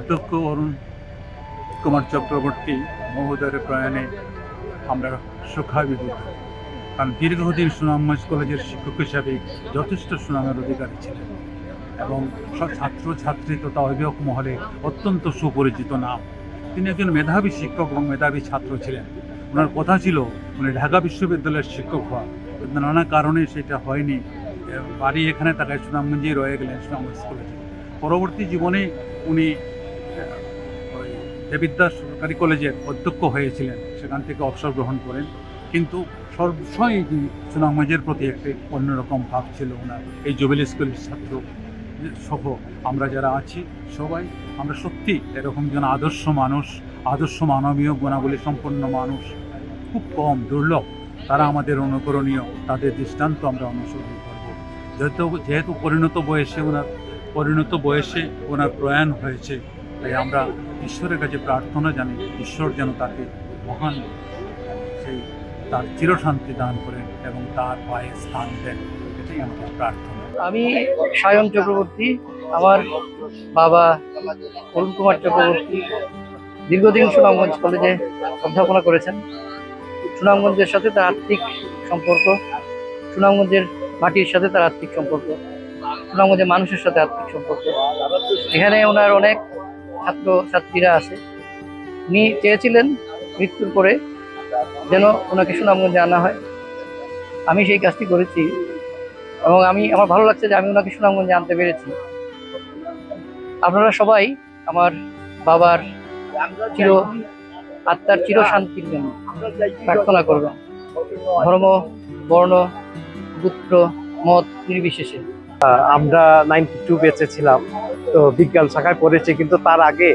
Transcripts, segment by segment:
অধ্যক্ষ অরুণ কুমার চক্রবর্তী মহোদয়ের প্রয়াণে আমরা সুখাভিভূত। কারণ দীর্ঘদিন সুনামগঞ্জ কলেজের শিক্ষক হিসাবে যথেষ্ট সুনামের অধিকারী ছিলেন এবং সব ছাত্র, ছাত্রী তথা অভিভাবক মহলে অত্যন্ত সুপরিচিত নাম। তিনি একজন মেধাবী শিক্ষক এবং মেধাবী ছাত্র ছিলেন। ওনার কথা ছিল, উনি ঢাকা বিশ্ববিদ্যালয়ের শিক্ষক হওয়া। কিন্তু নানা কারণে সেটা হয়নি। বাড়ি এখানে থাকায় সুনামগঞ্জেই রয়ে গেলেন সুনামগঞ্জ কলেজে। পরবর্তী জীবনে উনি ওই দেবিদ্যা সরকারি কলেজের অধ্যক্ষ হয়েছিলেন, সেখান থেকে অবসর গ্রহণ করেন। কিন্তু সর্বসময় এই সুনামগঞ্জের প্রতি একটি অন্যরকম ভাব ছিল ওনার এই জুবিলি স্কুলের ছাত্র সহ আমরা যারা আছি, সবাই, আমরা সত্যি এরকম যেন আদর্শ মানুষ, আদর্শ মানবীয় গুণাবলী সম্পন্ন মানুষ, খুব কম, দুর্লভ। তারা আমাদের অনুকরণীয়, তাদের দৃষ্টান্ত আমরা অনুসরণ করব। যেহেতু যেহেতু পরিণত বয়সে ওনার, পরিণত বয়সে ওনার প্রয়াণ হয়েছে তাই আমরা ঈশ্বরের কাছে প্রার্থনা জানি ঈশ্বর যেন তাকে মহান সেই তার চিরশান্তি দান করেন এবং তার পায়ে স্থান দেন। এটাই আমাদের প্রার্থনা। আমি সায়ন চক্রবর্তী, আমার বাবা অরুণ কুমার চক্রবর্তী দীর্ঘদিন সুনামগঞ্জ কলেজে অধ্যাপনা করেছেন। সুনামগঞ্জের সাথে তার আর্থিক সম্পর্ক, সুনামগঞ্জের মাটির সাথে তার আর্থিক সম্পর্ক, সুনামগঞ্জের মানুষের সাথে আর্থিক সম্পর্ক। এখানে ওনার অনেক ছাত্র ছাত্রীরা আছে উনি চেয়েছিলেন মৃত্যুর পরে যেন ওনাকে সুনামগঞ্জে আনা হয়। আমি সেই কাজটি করেছি এবং আমি, আমার ভালো লাগছে যে আমি ওনাকে সুনামগঞ্জে আনতে পেরেছি। আপনারা সবাই আমার বাবার চির, আত্মার চির শান্তির জন্য প্রার্থনা করবেন। ধর্ম, বর্ণ, গোত্র, মত নির্বিশেষে। আমরা নাইনটি টু বেঁচে ছিলাম। তো বিজ্ঞান শাখায় পড়েছি, কিন্তু তার আগে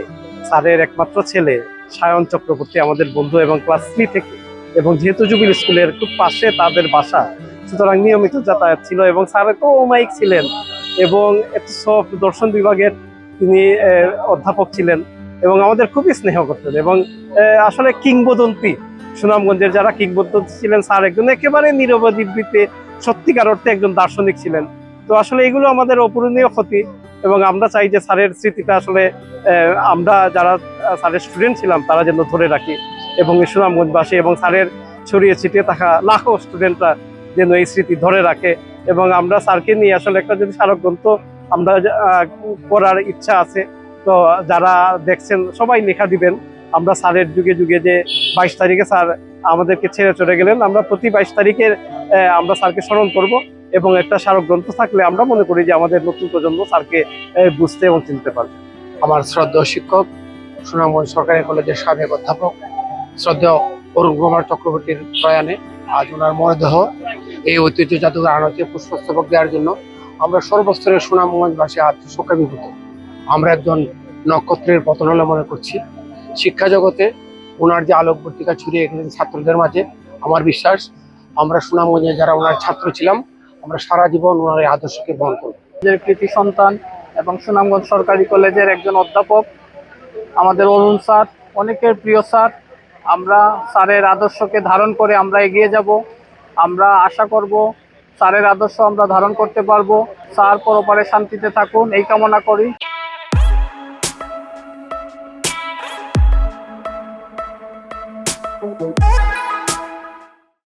স্যারের একমাত্র ছেলে সায়ন চক্রবর্তী, আমাদের বন্ধু এবং ক্লাস থ্রি থেকে। এবং যেহেতু জুবিল স্কুলের খুব পাশে তাদের বাসা, সুতরাং নিয়মিত যাতায়াত ছিল এবং স্যার তো ওমাইক ছিলেন এবং সব দর্শন বিভাগের তিনি অধ্যাপক ছিলেন এবং আমাদের খুবই স্নেহ করতেন। এবং আসলে কিংবদন্তি সুনামগঞ্জের যারা কিংবদন্তি ছিলেন, স্যার একজন একেবারে নিরবধিবৃত্তে সত্যিকার অর্থে একজন দার্শনিক ছিলেন। তো আসলে এগুলো আমাদের অপূরণীয় ক্ষতি। এবং আমরা চাই যে স্যারের স্মৃতিটা আসলে আমরা যারা স্যারের স্টুডেন্ট ছিলাম, তারা যেন ধরে রাখি। এবং সুনামগঞ্জবাসী এবং স্যারের ছড়িয়ে ছিটিয়ে থাকা লাখো স্টুডেন্টরা যেন এই স্মৃতি ধরে রাখে। এবং আমরা স্যারকে নিয়ে আসলে একটা যদি স্মারক গ্রন্থ আমরা করার ইচ্ছা আছে, তো যারা দেখছেন, সবাই লেখা দিবেন। আমরা স্যারের যুগে যুগে যে বাইশ তারিখে স্যার আমাদেরকে ছেড়ে চলে গেলেন, আমরা প্রতি বাইশ তারিখের আমরা স্যারকে স্মরণ করব। এবং একটা স্মারক গ্রন্থ থাকলে আমরা মনে করি যে আমাদের নতুন প্রজন্ম স্যারকে বুঝতে এবং চিনতে পারবে। আমার শ্রদ্ধেয় শিক্ষক, সুনামগঞ্জ সরকারি কলেজের সাবেক অধ্যাপক, শ্রদ্ধেয় অরুণ কুমার চক্রবর্তীর প্রয়াণে আজ ওনার মরদেহ এই ঐতিহ্য জাদুঘর আনা হচ্ছে পুষ্পস্তবক দেওয়ার জন্য আমরা সর্বস্তরের সুনামগঞ্জবাসী আজ শোকাভিভূত আমরা একজন নক্ষত্রের পতন হলে মনে করছি। শিক্ষা জগতে ওনার যে আলোকবর্তিকা ছড়িয়ে গেলেন ছাত্রদের মাঝে, আমার বিশ্বাস, আমরা সুনামগঞ্জে যারা ওনার ছাত্র ছিলাম আমরা সারা জীবন ওনার এই আদর্শকে বহন করব। কলেজের কৃতি সন্তান এবং সুনামগঞ্জ সরকারি কলেজের একজন অধ্যাপক আমাদের অরুণ স্যার অনেকের প্রিয় স্যার আমরা স্যারের আদর্শকে ধারণ করে আমরা এগিয়ে যাব। আমরা আশা করব স্যারের আদর্শ আমরা ধারণ করতে পারব। স্যার পরপারে শান্তিতে থাকুন এই কামনা করি।